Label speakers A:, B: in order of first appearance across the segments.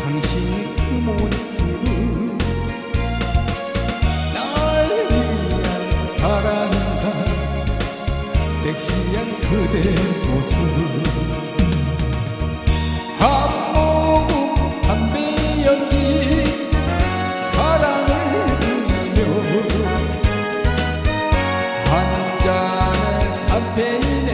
A: 당신이 그 모습은 날 위한 사랑인가? 섹시한 그대 모습 한 모금 담배 연기 사랑을 그리며 한 잔의 삼페인에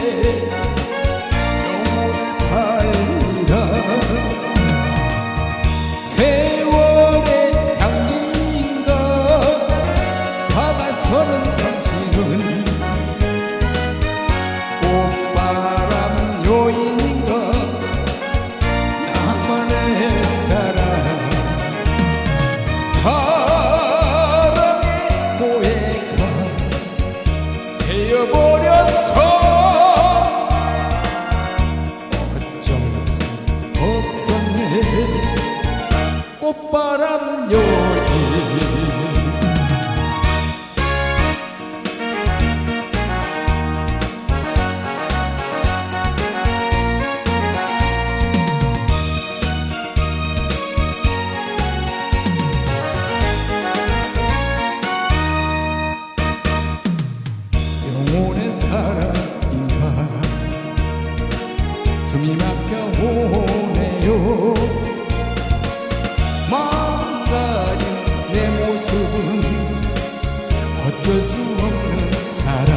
A: 숨이 막혀 오네요. 망가진 내 모습은 어쩔 수 없는 사랑.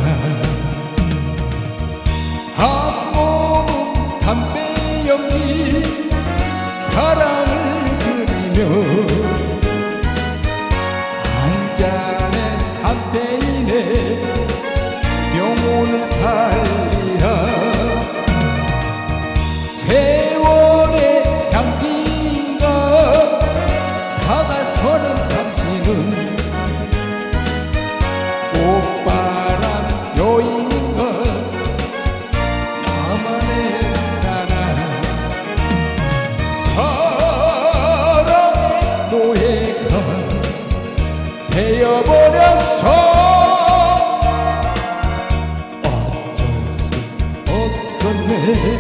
A: 한 모금 담배 연기 사랑을 그리며 한 잔의 삼페인에 영혼을 달 꽃바람 여인인가 나만의 사랑. 사랑의 노예가 되어버렸어 어쩔 수 없었네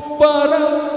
A: 꽃바람